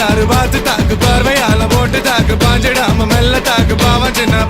யாரு பார்த்து தாக்கு பார்வையால போட்டு தாக்கு பாஞ்சிடாம மெல்ல தாக்கு பாவம் சின்ன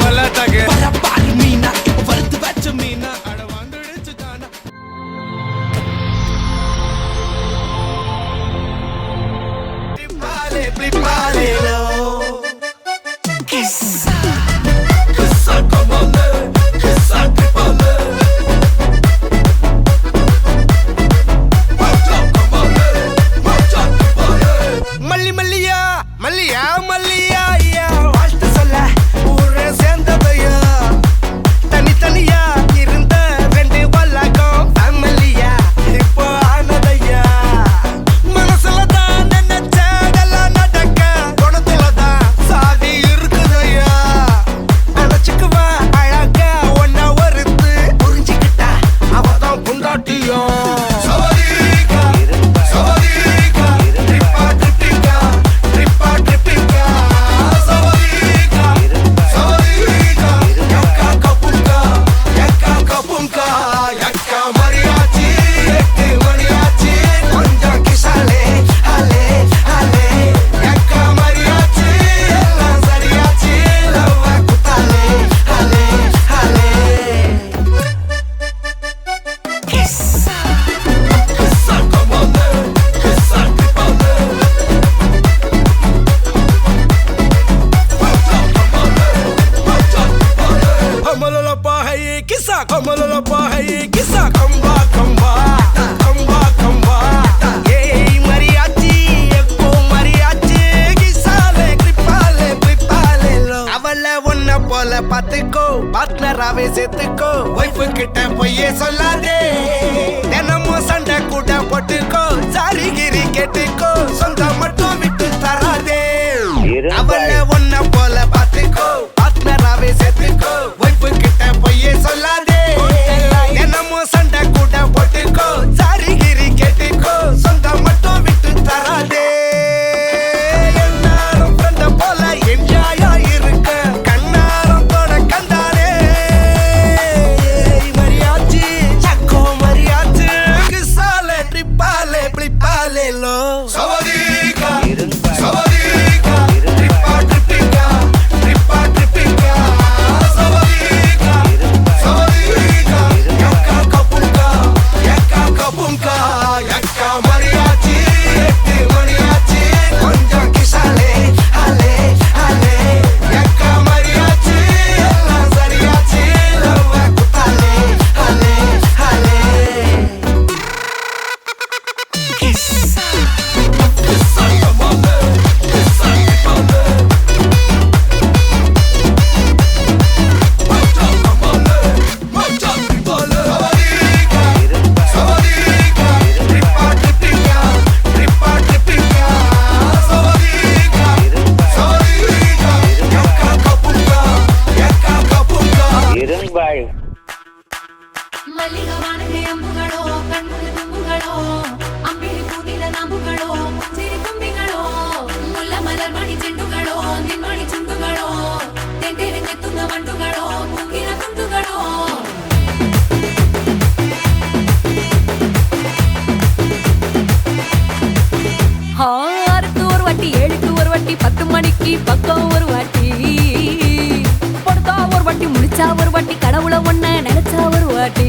കണ്ണിലെ അമ്പുകളോ അമ്പിളി പൂനില നമ്പുകളോ ചിരി തുമ്പികളോ മുല്ല മലർ മണി ചെണ്ടുകളോ നിൻമണി ചുണ്ടുകളോ തെന്തെരഞ്ഞെത്തുന്ന കുണ്ടുകളോ ஆறுக்கு ஒரு வாட்டி ஏழுக்கு ஒரு வாட்டி பத்து மணிக்கு பக்கம் ஒரு வாட்டி படுத்தா ஒரு வாட்டி முடிச்சா ஒரு வாட்டி கடவுளை ஒன்ன நினைச்சா ஒரு வாட்டி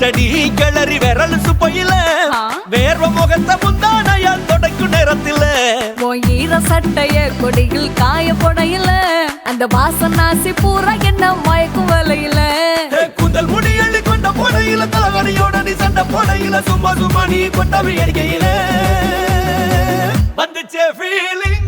பச்சடி கிளறி விரல் சுப்பையில. வேர்வ முகத்தை முந்தானையால் தொடக்கும் நேரத்தில. ஈர சட்டைய கொடியில் காய போடையில. அந்த வாசனாசி பூரா என்ன மயக்கும் வலையில. கூந்தல் முடி அள்ளி கொண்ட போடையில தலைவலியோட நீ சண்டை போடையில. சும்மா சும்மா நீ கொண்ட வேடிக்கையில வந்துச்சே ஃபீலிங்ஸ்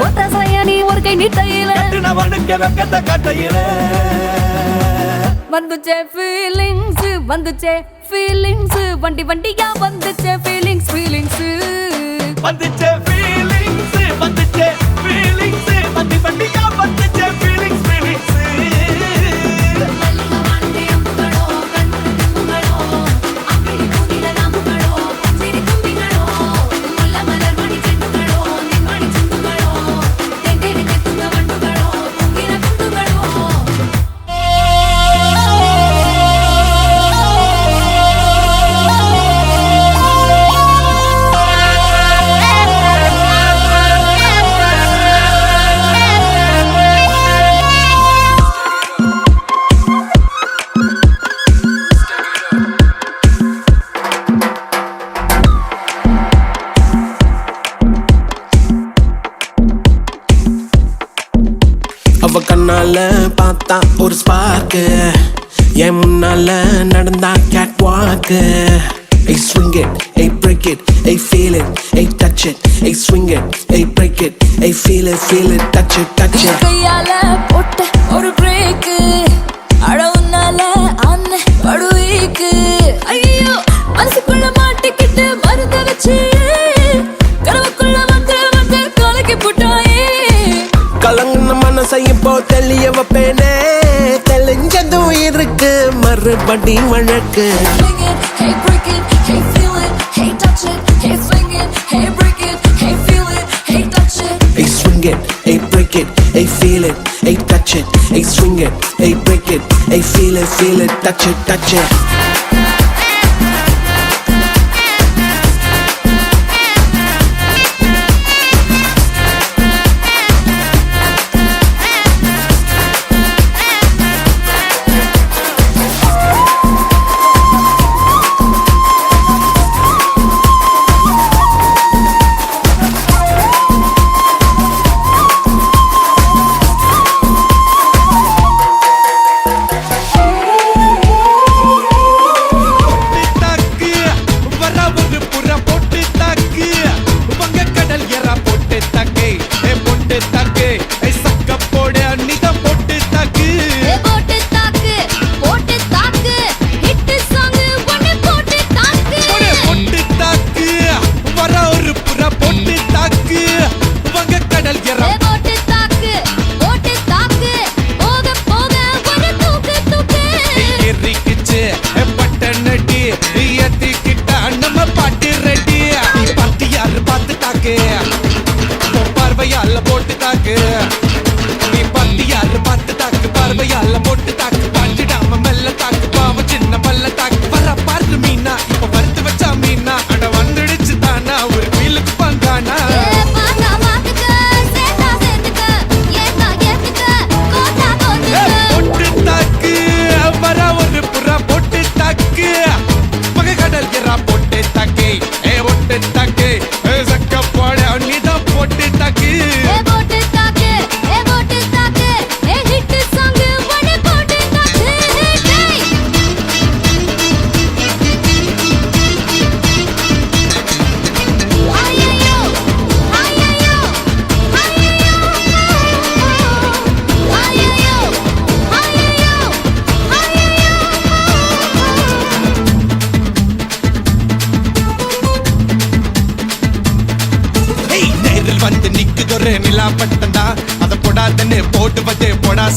ஒத்த சையானி ஒரு கை நீட்டையில கட்டினவனுக்கு வெக்கத்த கட்டையில. வந்துச்சே ஃபீலிங்ஸ் வந்துச்சே ஃபீலிங்ஸ் வண்டி வண்டியா வந்துச்சே ஃபீலிங்ஸ் ஃபீலிங்ஸ் வந்துச்சே ஃபீலிங்ஸ் வந்துச்சே it, hey break it, hey feel it, feel it, touch it, touch it. கையால போட்ட ஒரு பிரேக் அழவுனால அண்ண படுவீக்கு ஐயோ மனசுக்குள்ள மாட்டிக்கிட்டு மருந்த வச்சு. கனவுக்குள்ள வந்து வந்து கலக்கி போட்டாயே. கலங்கின மனசை இப்போ தெளிய வைப்பேனே. தெளிஞ்சதும் இருக்கு மறுபடி வழக்கு. Hey break it, hey feel it, hey touch it, hey swing it, hey break it, hey feel it, feel it, touch it, touch it.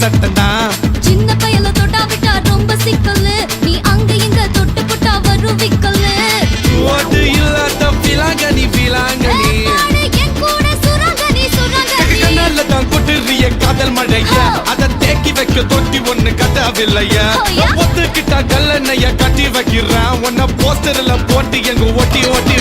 சட்டண்டா சின்ன பயல தொட்டா விட்டா ரொம்ப சிக்கல். நீ அங்க இங்க தொட்டு புட்டா வரும் விக்கல். ஓட்டு இல்லாத தான் கொட்டுறிய காதல் மழைய? அத தேக்கி வைக்க தொட்டி ஒண்ணு கதவில்லைய. ஒத்துக்கிட்டா கல்லணைய கட்டி வைக்கிறேன். உன்னை போஸ்டர்ல போட்டு எங்க ஒட்டி ஒட்டி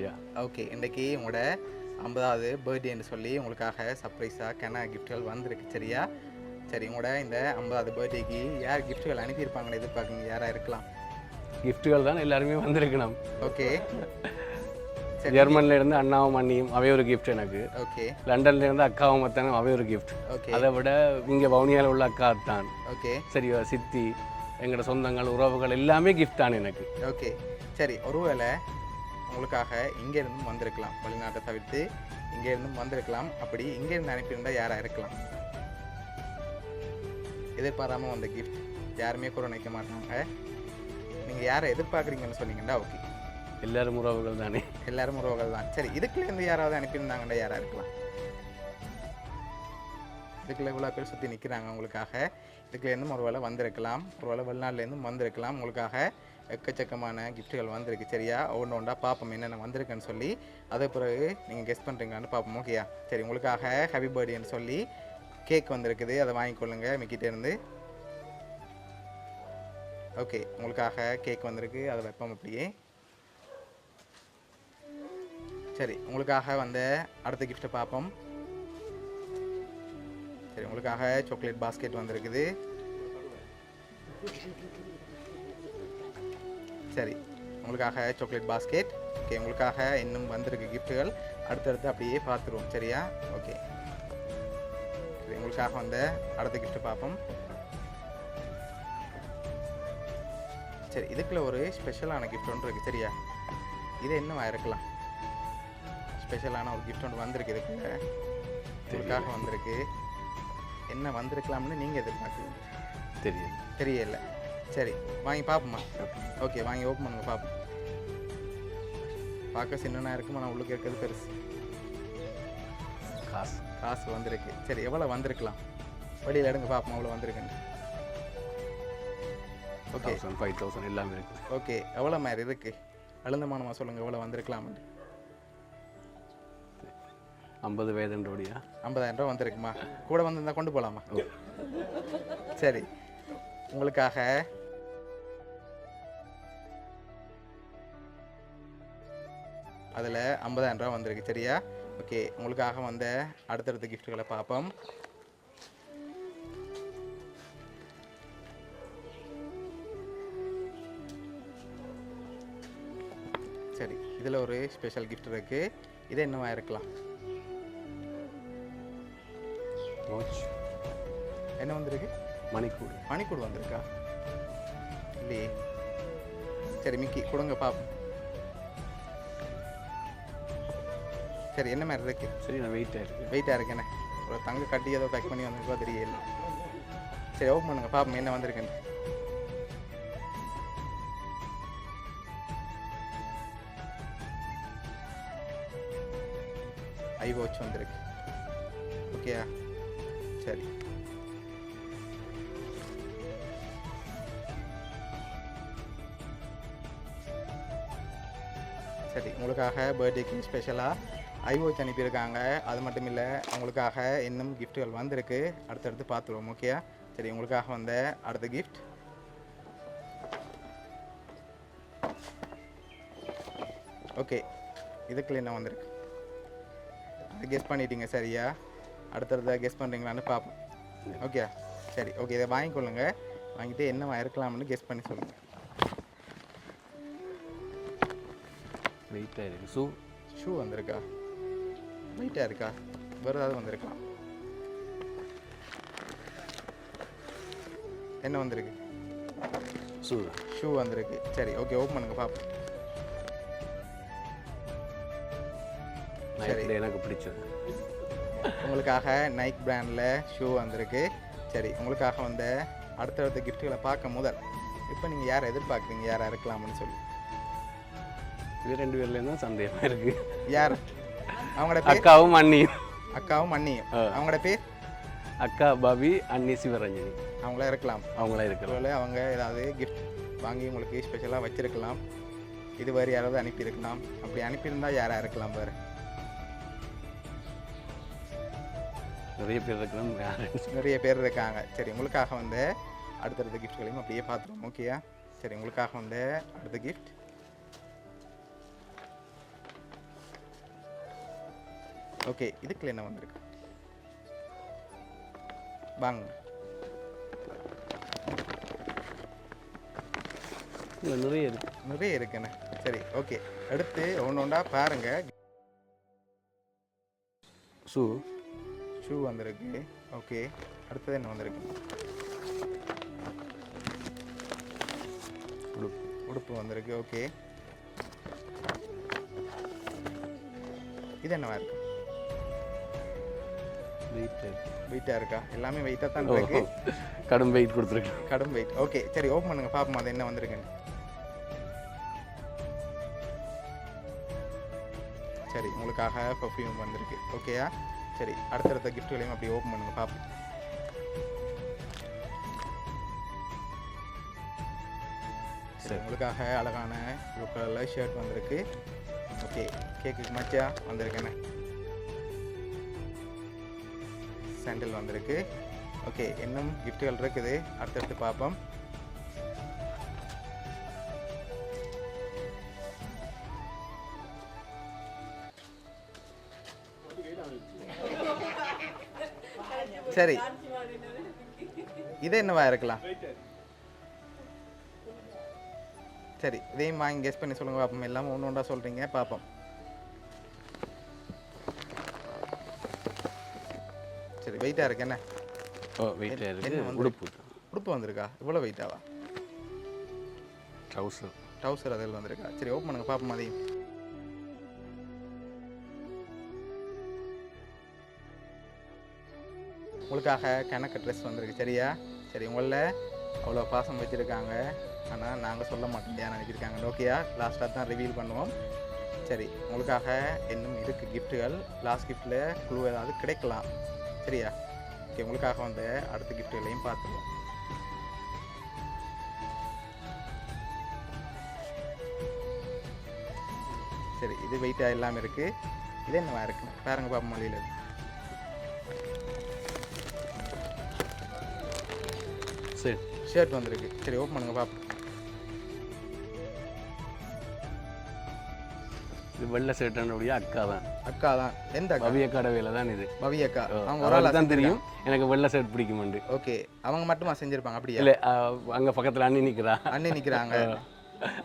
சிவராஜா ஓகே இன்றைக்கி உங்களோட ஐம்பதாவது பர்த்டேன்னு சொல்லி உங்களுக்காக சர்ப்ரைஸாக கன கிஃப்ட்கள் வந்திருக்கு சரியா? சரி உங்களோட இந்த ஐம்பதாவது பர்த்டேக்கு யார் கிஃப்ட்கள் அனுப்பியிருப்பாங்கன்னு எதிர்பார்க்குங்க யாராக இருக்கலாம்? கிஃப்ட்டுகள் தான் எல்லாருமே வந்திருக்கணும். ஓகே ஜெர்மன்ல இருந்து அண்ணாவும் அண்ணியும் அவை ஒரு கிஃப்ட் எனக்கு. ஓகே லண்டன்ல இருந்து அக்காவும் மத்தனும் அவை ஒரு கிஃப்ட் ஓகே அதை விட இங்கே வவுனியால உள்ள அக்கா தான் ஓகே சரி சித்தி எங்களோட சொந்தங்கள் உறவுகள் எல்லாமே கிஃப்ட் தான் எனக்கு. ஓகே சரி ஒருவேளை உங்களுக்காக இங்கேருந்தும் வந்திருக்கலாம். வெளிநாட்டை தவிர்த்து இங்கேருந்தும் வந்திருக்கலாம். அப்படி இங்கேருந்து அனுப்பியிருந்தால் யாராக இருக்கலாம். எதிர்பாராமல் வந்த கிஃப்ட் யாருமே கூட நினைக்க மாட்டாங்க. நீங்கள் யாரை எதிர்பார்க்குறீங்கன்னு சொன்னீங்கன்னா ஓகே எல்லாரும் உறவுகள் தானே. எல்லாரும் உறவுகள் தான். சரி இதுக்குள்ளேருந்து யாராவது அனுப்பியிருந்தாங்கன்னா யாராக இருக்கலாம். இதுக்குள்ள இவ்வளோ பேர் சுற்றி நிற்கிறாங்க உங்களுக்காக. இதுக்குலேருந்தும் ஒரு வேளை வந்திருக்கலாம். ஒரு வேளை வெளிநாட்டிலேருந்தும் வந்திருக்கலாம். உங்களுக்காக எக்கச்சக்கமான கிஃப்ட்டுகள் வந்திருக்கு சரியா? ஒன்று ஒன்றா பார்ப்போம் என்னென்ன வந்திருக்குன்னு சொல்லி. அதே பிறகு நீங்கள் கெஸ்ட் பண்ணுறீங்களான்னு பார்ப்போம் ஓகேயா சரி உங்களுக்காக ஹாப்பி பர்த்டேன்னு சொல்லி கேக் வந்திருக்குது. அதை வாங்கிக்கொள்ளுங்க மிக்கிட்டே இருந்து. ஓகே உங்களுக்காக கேக் வந்திருக்கு. அதை வைப்போம் அப்படியே. சரி உங்களுக்காக வந்த அடுத்த கிஃப்ட்டை பார்ப்போம். சரி உங்களுக்காக சாக்லேட் பாஸ்கெட் வந்திருக்குது. சரி உங்களுக்காக சாக்லேட் பாஸ்கெட் ஓகே உங்களுக்காக இன்னும் வந்திருக்கு கிஃப்ட்டுகள் அடுத்தடுத்து அப்படியே பார்த்துருவோம். சரியா? ஓகே உங்களுக்காக வந்த அடுத்த கிஃப்ட்டை பார்ப்போம். சரி இதுக்குள்ள ஒரு ஸ்பெஷலான கிஃப்ட் ஒன்று இருக்குது சரியா? இது என்னவா இருக்கலாம்? ஸ்பெஷலான ஒரு கிஃப்ட் ஒன்று வந்திருக்கு இதுக்குள்ள. உங்களுக்காக வந்திருக்கு. என்ன வந்திருக்கலாம்னு நீங்கள் எதிர்பார்க்குறீங்க தெரியும் தெரியல. சரி வாங்கி பார்ப்போமா ஓகே வாங்கி ஓப்பன் பண்ணுங்க பார்ப்போம் பார்க்க சின்னனா இருக்கும்? ஆனால் உள்ளுக்கு இருக்கிறது பெருசு. காசு. காசு வந்திருக்கு. சரி எவ்வளோ வந்திருக்கலாம்? வெளியில் எடுங்க பார்ப்போம் அவ்வளோ வந்திருக்குன்னு ஓகே தௌசண்ட் ஃபைவ் தௌசண்ட் எல்லாமே இருக்குது ஓகே எவ்வளோ மாதிரி இருக்கு? அழுந்தமானமா சொல்லுங்கள் எவ்வளோ வந்திருக்கலாம்னு. ஐம்பது வயதுன்றோடியா ஐம்பதாயிரம் ரூபா வந்திருக்குமா? கூட வந்திருந்தா கொண்டு போகலாமா சரி. உங்களுக்காக அதில் ஐம்பதாயிரம் ரூபா வந்திருக்கு. சரியா? ஓகே உங்களுக்காக வந்த அடுத்தடுத்த கிஃப்ட்டுகளை பார்ப்போம். சரி இதில் ஒரு ஸ்பெஷல் gift இருக்குது இது என்னவா இருக்கலாம் என்ன வந்திருக்கு? மணிக்கூடு. மணிக்கூடு வந்திருக்கா? இல்லையே. சரி மிக்கி கொடுங்க பாப்போம். சரி என்ன மாதிரி இருக்கு? சரி நான் வெயிட்டாக இருக்கு. வெயிட்டாக இருக்குண்ணே ஒரு தங்க கட்டி ஏதோ பேக் பண்ணி வந்திருக்கோ தெரியல. சரி ஓப்பன் பண்ணுங்க பாப்போம் என்ன வந்திருக்குன்னு. ஐ வாட்ச் வந்திருக்கு. ஓகேயா சரி. சரி உங்களுக்காக பர்த்டேக்கு ஸ்பெஷலாக ஐஓச் அனுப்பியிருக்காங்க. அது மட்டும் இல்லை உங்களுக்காக இன்னும் கிஃப்ட்டுகள் வந்திருக்கு. அடுத்தடுத்து பார்த்துருவோம் ஓகேயா சரி உங்களுக்காக வந்த அடுத்த கிஃப்ட் ஓகே இதுக்குள்ள என்ன வந்திருக்கு? அது கெஸ் பண்ணிட்டீங்க சரியா? அடுத்தடுத்த கெஸ் பண்ணுறீங்களான்னு பார்ப்போம். ஓகே சரி ஓகே இதை வாங்கிக்கொள்ளுங்க. வாங்கிட்டு என்ன இருக்கலாம்னு கெஸ் பண்ணி சொல்லுங்கள் வெயிட்டாக இருக்கு ஸோ ஷூ வந்திருக்கா? வெயிட்டாக இருக்கா? வேறு ஏதாவது வந்திருக்கலாம். என்ன வந்திருக்கு? ஷூ. ஷூ வந்திருக்கு. சரி ஓகே ஓப்பன் பண்ணுங்க பாப்போம். நைட்டில் எனக்கு பிடிச்சது. உங்களுக்காக நைக் பிராண்டில் ஷூ வந்திருக்கு. சரி உங்களுக்காக வந்த அடுத்தடுத்த கிஃப்ட்டுகளை பார்க்க முதல். இப்போ நீங்கள் யாரை எதிர்பார்க்குறீங்க? யாரை இருக்கலாம்னு சொல்லி. இது ரெண்டு பேர்லேயும் தான் சந்தேகமாக இருக்கு. யார்? அவங்களோட பேர்? அக்காவும் அண்ணியும். அக்காவும் அண்ணியும். அவங்களோட பேர்? அக்கா பாபி அண்ணி சிவரஞ்சனி. அவங்கள இருக்கலாம். அவங்களா இருக்கிறோம் ஒருவேளை அவங்க ஏதாவது கிஃப்ட் வாங்கி உங்களுக்கு ஸ்பெஷலாக வச்சிருக்கலாம். இது வேறு யாராவது அனுப்பியிருக்கலாம். அப்படி அனுப்பியிருந்தா யாராக இருக்கலாம் பாரு. நிறைய பேர் இருக்கிறோம் யாரும் நிறைய பேர் இருக்காங்க. சரி உங்களுக்காக வந்து அடுத்தடுத்த கிஃப்ட்களையும் அப்படியே பார்த்துருவோம் ஓகேயா சரி உங்களுக்காக வந்து அடுத்த கிஃப்ட் ஓகே இதுக்குள்ள என்ன வந்திருக்கு? வாங்க. நிறைய இருக்கு. நிறைய இருக்குண்ணே. சரி ஓகே. அடுத்து ஒன்று ஒன்றா பாருங்க. ஷூ. ஷூ வந்திருக்கு. ஓகே அடுத்தது என்ன வந்திருக்கு? உடுப்பு. உடுப்பு வந்திருக்கு. ஓகே. இது என்னவா இருக்கு? வெயிட்டாக இருக்கு? எல்லாமே வெயிட்டாக தான் இருக்கு. கடும் வெயிட் கொடுத்துருக்கேன் கடும் வெயிட் ஓகே சரி ஓப்பன் பண்ணுங்க. பாப்போம் அது என்ன வந்திருக்குன்னு. சரி உங்களுக்காக பர்ஃப்யூம் வந்திருக்கு. ஓகேயா சரி அடுத்தடுத்த கிஃப்ட்களையும் அப்படியே ஓப்பன் பண்ணுங்க. பாப்போம். சரி உங்களுக்காக அழகான ப்ளூ கலரில் ஷர்ட் வந்திருக்கு ஓகே கேக்கு மச்சா வந்திருக்கேனே சாண்டில் வந்திருக்கு. ஓகே இன்னும் கிஃப்ட்டுகள் இருக்குது. அடுத்தடுத்து பார்ப்போம். சரி. இது என்னவா இருக்கலாம். சரி இதையும் வாங்கி கெஸ் பண்ணி சொல்லுங்க பார்ப்போம். எல்லாமே ஒன்று ஒன்றா சொல்கிறீங்க பார்ப்போம். வெயிட்டாக இருக்கு என்ன? ஓ வெயிட்டாக இருக்கு. உடுப்பு. உடுப்பு வந்திருக்கா? இவ்வளோ வெயிட்டாவா ட்ரௌசர் டவுசர் அதில் வந்திருக்கா? சரி ஓப்பன் பண்ணுங்க பார்ப்போம் அதையும். உங்களுக்காக கணக்கு ட்ரெஸ் வந்திருக்கு சரியா? சரி உங்களில் அவ்வளோ பாசம் வச்சுருக்காங்க. ஆனால் நாங்கள் சொல்ல மாட்டோம் நினைச்சிருக்காங்க. ஓகேயா லாஸ்ட்டாக தான் ரிவீல் பண்ணுவோம். சரி உங்களுக்காக இன்னும் இருக்குது கிஃப்ட்டுகள் லாஸ்ட் கிஃப்ட்டில் குழு ஏதாவது கிடைக்கலாம். சரியா ஓகே உங்களுக்காக வந்து அடுத்த கிஃப்ட்டுகளையும் பார்த்துருவோம். சரி இது வெயிட்டாக இல்லாமல் இருக்குது இது என்னவா இருக்கு? பாருங்க பாப்பா மொழியில் சரி. ஷர்ட் வந்திருக்கு. சரி ஓப்பன் பண்ணுங்க பாப்போம் இது வெள்ளை சேட்டனுடைய அக்கா தான் அக்கா தான். எந்த பவிய கடவையில் தான் இது. பவி அக்கா. அவங்க ஒரு ஆள் தான் தெரியும். எனக்கு வெள்ளை ஷர்ட் பிடிக்குமெண்டு ஓகே. அவங்க மட்டுமா செஞ்சிருப்பாங்க அப்படியா? இல்லை அங்கே பக்கத்தில் அண்ணி நிற்கிறா அண்ணி நிக்கிறாங்க.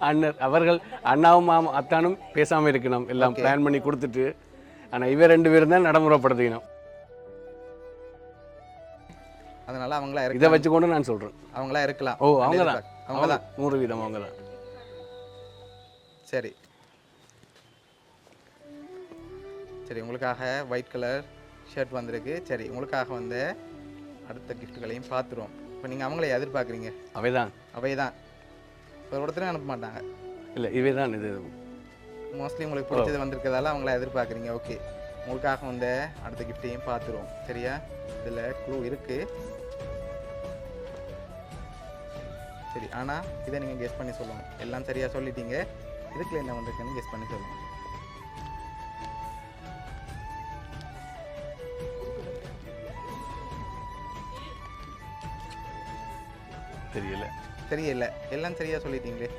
அண்ணன் அவர்கள் அண்ணாவும் மாமா அத்தானும் பேசாமல் இருக்கணும். எல்லாம் பிளான் பண்ணி கொடுத்துட்டு ஆனால் இவ ரெண்டு பேரும் தான் நடைமுறைப்படுத்திக்கணும். அதனால அவங்களா இதை வச்சுக்கொண்டு நான் சொல்கிறேன் அவங்களா இருக்கலாம். ஓ அவங்க தான். அவங்க தான். நூறு வீதம் அவங்க தான். சரி. சரி உங்களுக்காக ஒயிட் கலர் ஷர்ட் வந்திருக்கு. சரி உங்களுக்காக வந்து அடுத்த கிஃப்ட்டுகளையும் பார்த்துருவோம் இப்போ நீங்கள் அவங்கள எதிர்பார்க்குறீங்க. அவை தான் அவை தான் ஒரு ஒருத்தரும் அனுப்ப மாட்டாங்க. இல்லை இவை தான் இது. மோஸ்ட்லி உங்களுக்கு பிடிச்சது வந்திருக்கிறதால அவங்கள எதிர்பார்க்குறீங்க. ஓகே உங்களுக்காக வந்து அடுத்த கிஃப்ட்டையும் பார்த்துருவோம் சரியா? இதில் க்ளூ இருக்குது சரி ஆனால் இதை நீங்கள் கெஸ் பண்ணி சொல்லணும். எல்லாம் சரியாக சொல்லிட்டீங்க. இதுக்குள்ள என்ன வந்திருக்குன்னு கெஸ் பண்ணி சொல்லணும் தெரியல. எல்லாம் சரியாக சொல்லிட்டீங்களே.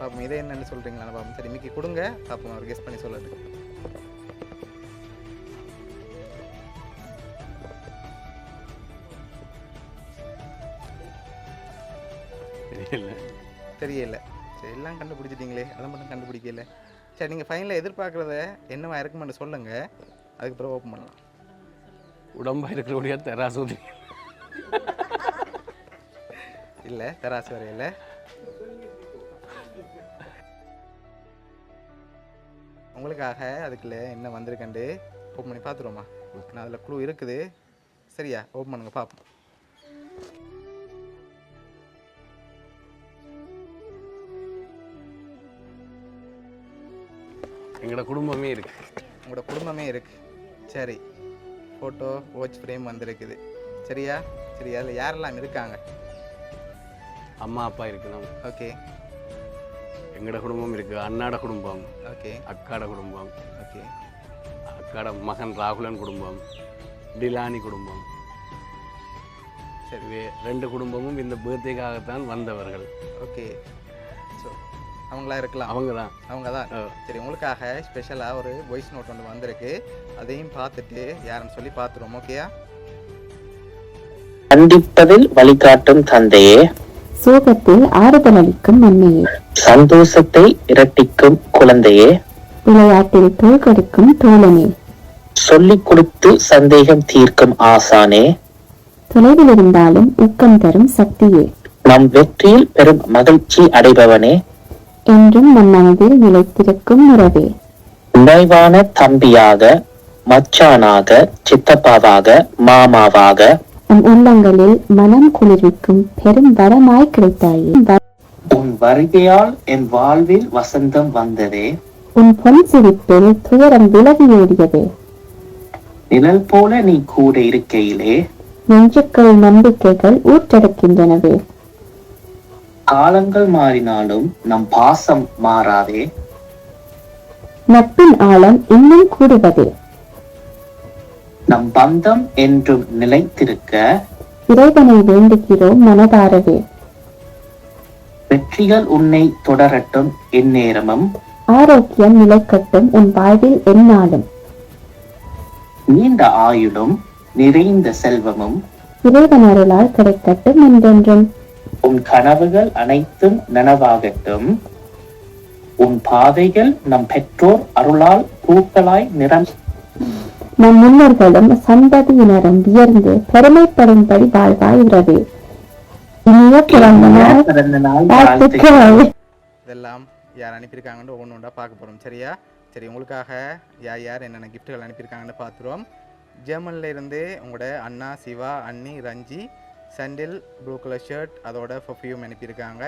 பாப்போம் இதை என்னன்னு சொல்கிறீங்களா பாப்போம். சரி மிக்கி கொடுங்க. பாப்போம் அவர் கெஸ் பண்ணி சொல்லட்டு தெரியல. தெரியல. சரி எல்லாம் கண்டுபிடிச்சிட்டீங்களே. அதை மட்டும் கண்டுபிடிக்கல. சரி நீங்கள் ஃபைனலில் எதிர்பார்க்குறத என்னவா இருக்குமென்னு சொல்லுங்கள் அதுக்கப்புறம் ஓப்பன் பண்ணலாம். உடம்பா இருக்கிறபடியா தெராசூதி இல்லை தராசு வரையில். உங்களுக்காக அதுக்குள்ள என்ன வந்திருக்கண்டு? ஓப்பன் பண்ணி பார்த்துருவோமா நான் அதில் க்ளூ இருக்குது. சரியா ஓப்பன் பண்ணுங்க பார்ப்போம் எங்களோட குடும்பமே இருக்கு. உங்களோட குடும்பமே இருக்கு. சரி. ஃபோட்டோ வாட்ச் ஃப்ரேம் வந்திருக்குது. சரியா? சரி அதில் யாரெல்லாம் இருக்காங்க? அம்மா அப்பா இருக்கணும். ஓகே. எங்களோட குடும்பம் இருக்கு அண்ணாட குடும்பம் ஓகே. அக்காட குடும்பம் ஓகே. அக்காட மகன் ராகுலன் குடும்பம் டிலானி குடும்பம். சரி. ரெண்டு குடும்பமும் இந்த பேர்த்டேக்காகத்தான் வந்தவர்கள். ஓகே. ஸோ அவங்களா இருக்கலாம். அவங்க தான் அவங்க தான் சரி உங்களுக்காக ஸ்பெஷலாக ஒரு வாய்ஸ் நோட் ஒன்று வந்திருக்கு. அதையும் பார்த்துட்டு யாருன்னு சொல்லி பார்த்துருவோம் ஓகேயா கண்டிப்பதில் வழிகாட்டும் தந்தையே. சோகத்தில் ஆறுதல் அளிக்கும் அன்னையே சந்தோஷத்தை இரட்டிக்கும் குழந்தையே. விளையாட்டில் தோற்கடிக்கும் தோழனே. சொல்லிக் கொடுத்து சந்தேகம் தீர்க்கும் ஆசானே. தொலைவில் இருந்தாலும் ஊக்கம் தரும் சக்தியே. நம் வெற்றியில் பெரும் மகிழ்ச்சி அடைபவனே. என்றும் நம் மனதில் நிலைத்திருக்கும் உறவே. நினைவான தம்பியாக மச்சானாக சித்தப்பாவாக மாமாவாக நம் உள்ளங்களில் மனம் குளிர்விக்கும் பெரும் வரமாய் கிடைத்தாயே. உன் வருகையால் என் வாழ்வில் வசந்தம் வந்ததே. உன் பொன் சிரிப்பில் துயரம் விலகி ஓடியதே நிழல் போல நீ கூட இருக்கையிலே. நெஞ்சுக்கள் நம்பிக்கைகள் ஊற்றெடுக்கின்றனவே. காலங்கள் மாறினாலும் நம் பாசம் மாறாதே. நட்பின் ஆழம் இன்னும் கூடுவதே. நம் பந்தம் என்றும் நிலைத்திருக்க இறைவனை வேண்டுகிறோம் மனதாரவே. வெற்றிகள் உன்னை தொடரட்டும் எந்நேரமும் ஆரோக்கியம் நிலைக்கட்டும் உன் வாழ்வில் எந்நாளும். நீண்ட ஆயுளும் நிறைந்த செல்வமும். இறைவன் அருளால் கிடைக்கட்டும் என்றென்றும். உன் கனவுகள் அனைத்தும் நனவாகட்டும். உன் பாதைகள் நம் பெற்றோர் அருளால் பூக்களாய் நிறம் நம் முன்னோர்களும் சந்ததியினரும் வியர்ந்து பெருமைப்படும்படி வாழ்வாய் உறவே. இனிய பிறந்த நாள் இதெல்லாம் யார் அனுப்பியிருக்காங்கன்னு ஒன்று ஒன்றா பார்க்க போகிறோம் சரியா? சரி உங்களுக்காக யார் யார் என்னென்ன கிஃப்ட்டுகள் அனுப்பியிருக்காங்கன்னு பார்த்துருவோம். ஜெர்மனில் இருந்து உங்களோட அண்ணா சிவா அண்ணி ரஞ்சி சண்டில் ப்ளூ கலர் ஷர்ட் அதோட பர்ஃப்யூம் அனுப்பியிருக்காங்க.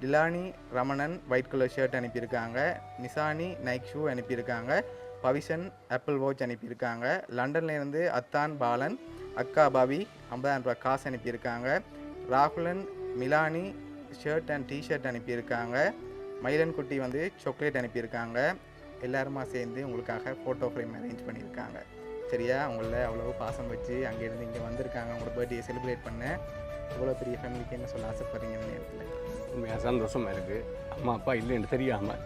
Dilani Ramanan white colour shirt அனுப்பியிருக்காங்க. நிசானி நைக் ஷூ அனுப்பியிருக்காங்க. பவிஷன் ஆப்பிள் வாட்ச் அனுப்பியிருக்காங்க. லண்டன்லேருந்து அத்தான் பாலன் அக்கா பாபி ஐம்பதாயிரம் ரூபாய் காசு அனுப்பியிருக்காங்க. Rahulan Milani shirt and T-shirt அனுப்பியிருக்காங்க. மயிலன் குட்டி வந்து சாக்லேட் அனுப்பியிருக்காங்க. எல்லாருமா சேர்ந்து உங்களுக்காக ஃபோட்டோ ஃப்ரேம் அரேஞ்ச் பண்ணியிருக்காங்க. சரியா? உங்கள அவ்வளோ பாசம் வச்சு அங்கேருந்து இங்கே வந்திருக்காங்க. உங்களோட பர்த்டே செலிப்ரேட் பண்ண. இவ்வளோ பெரிய ஃபேமிலிக்கு என்ன சொல்ல ஆசைப்படுறீங்க இந்த நேரத்தில்? உண்மையாக சந்தோஷமாக இருக்குது அம்மா அப்பா இல்லைன்னு தெரியாமல்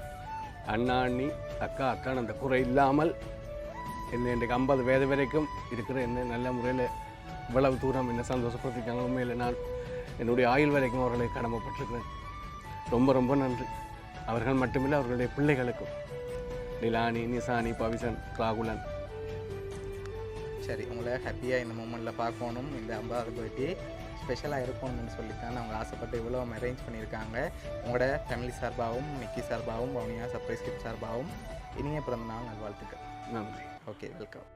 அண்ணா அண்ணி அக்கா அக்கான்னு அந்த குறை இல்லாமல் என்ன இன்றைக்கு ஐம்பது வயது வரைக்கும் இருக்கிற என்ன நல்ல முறையில் இவ்வளவு தூரம் என்ன சந்தோஷப்படுத்திருக்காங்க உண்மையில் நான் என்னுடைய ஆயுள் வரைக்கும் அவர்களுக்கு கடமைப்பட்டிருக்கிறேன். ரொம்ப ரொம்ப நன்றி. அவர்கள் மட்டுமில்லை அவர்களுடைய பிள்ளைகளுக்கும். நிலானி நிசானி பவிசன் ராகுலன். சரி உங்களை ஹாப்பியாக இந்த மூமெண்ட்டில் பார்க்கணும். இந்த ஐம்பதாவது போயிட்டு ஸ்பெஷலாக இருக்கணும்னு சொல்லித்தான் அவங்க ஆசைப்பட்டு இவ்வளோ அரேஞ்ச் பண்ணியிருக்காங்க. உங்களோட ஃபேமிலி சார்பாகவும் நிக்கி சார்பாகவும் வவுனியா சர்ப்ரைஸ் கிஃப்ட் சார்பாகவும் இனிய பிறந்த நாள் நல்வாழ்த்துக்கள். நன்றி. Okay welcome